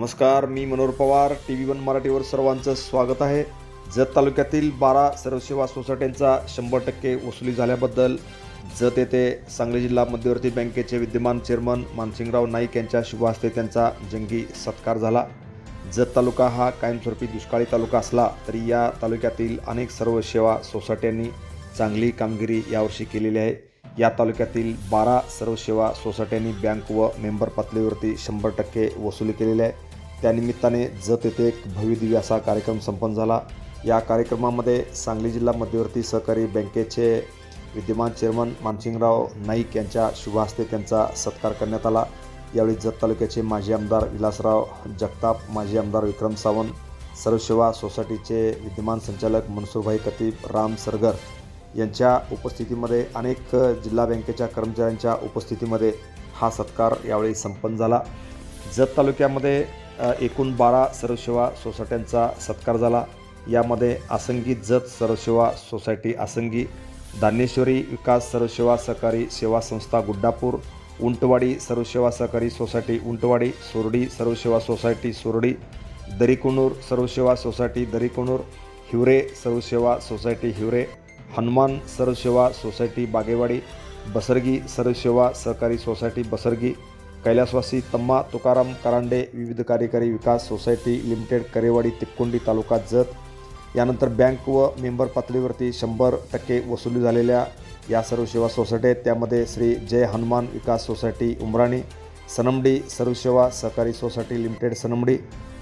नमस्कार मी Manohar Pawar T V one मराठीवर सर्वांचं स्वागत आहे. जत तालुक्यातील बारा सर्वसेवा सोसायट्यांचा शंभर टक्के वसुली झाल्याबद्दल जत येथे सांगली जिल्हा मध्यवर्ती बँकेचे विद्यमान चेअरमन मानसिंगराव नाईक यांच्या शुभ हस्ते त्यांचा जंगी सत्कार झाला. जत तालुका हा कायमस्वरूपी दुष्काळी तालुका असला तरी या तालुक्यातील अनेक सर्व सेवा सोसायट्यांनी चांगली कामगिरी यावर्षी केलेली आहे. या तालुक्यातील बारा सर्व सेवा सोसायट्यांनी बँक व मेंबर पातळीवरती शंभर टक्के वसुली केलेली आहे. त्यानिमित्ताने जत येथे एक भव्यदिव्य असा कार्यक्रम संपन्न झाला. या कार्यक्रमामध्ये सांगली जिल्हा मध्यवर्ती सहकारी बँकेचे विद्यमान चेअरमन मानसिंगराव नाईक यांच्या शुभ हस्ते त्यांचा सत्कार करण्यात आला. यावेळी जत तालुक्याचे माजी आमदार विलासराव जगताप माजी आमदार विक्रम सावंत सर्वसेवा सोसायटीचे विद्यमान संचालक मनसूरभाई कतीब राम सरगर यांच्या उपस्थितीमध्ये अनेक जिल्हा बँकेच्या कर्मचाऱ्यांच्या उपस्थितीमध्ये हा सत्कार यावेळी संपन्न झाला. जत तालुक्यामध्ये एकूण बारा सर्वसेवा सोसायट्यांचा सत्कार झाला. यामध्ये आसंगी जत सर्वसेवा सोसायटी आसंगी दानेश्वरी विकास सर्वसेवा सहकारी सेवा संस्था गुड्डापूर उंटवाडी सर्वसेवा सहकारी सोसायटी उंटवाडी सोरडी सर्वसेवा सोसायटी सोरडी दरीकुणूर सर्वसेवा सोसायटी दरीकुणूर हिवरे सर्वसेवा सोसायटी हिवरे हनुमान सर्वसेवा सोसायटी बागेवाडी बसरगी सर्वसेवा सहकारी सोसायटी बसरगी कैलासवासी तम्मा तुकाराम करांडे विविध कार्यकारी विकास सोसायटी लिमिटेड करेवाडी तिक्कुंडी तालुका जत. यानंतर बँक व मेंबर पातळीवरती शंभर टक्के वसुली झालेल्या या सर्व सेवा सोसायटी आहेत. त्यामध्ये श्री जय हनुमान विकास सोसायटी उमराणी सनमडी सर्वसेवा सहकारी सोसायटी लिमिटेड सनमडी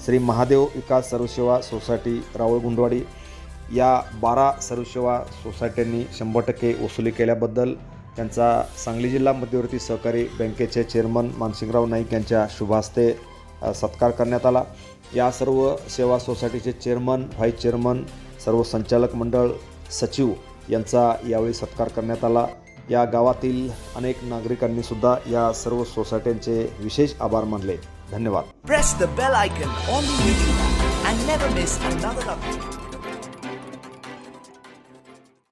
श्री महादेव विकास सर्वसेवा सोसायटी रावळ गुंडवाडी. या बारा सर्वसेवा सोसायट्यांनी शंभर टक्के वसुली केल्याबद्दल त्यांचा सांगली जिल्हा मध्यवर्ती सहकारी बँकेचे चेअरमन मानसिंगराव नाईक यांच्या शुभास्ते सत्कार करण्यात आला. या सर्व सेवा सोसायटीचे चेअरमन व्हाईस चेअरमन सर्व संचालक मंडळ सचिव यांचा यावेळी सत्कार करण्यात आला. या गावातील अनेक नागरिकांनी सुद्धा या सर्व सोसायट्यांचे विशेष आभार मानले. धन्यवाद.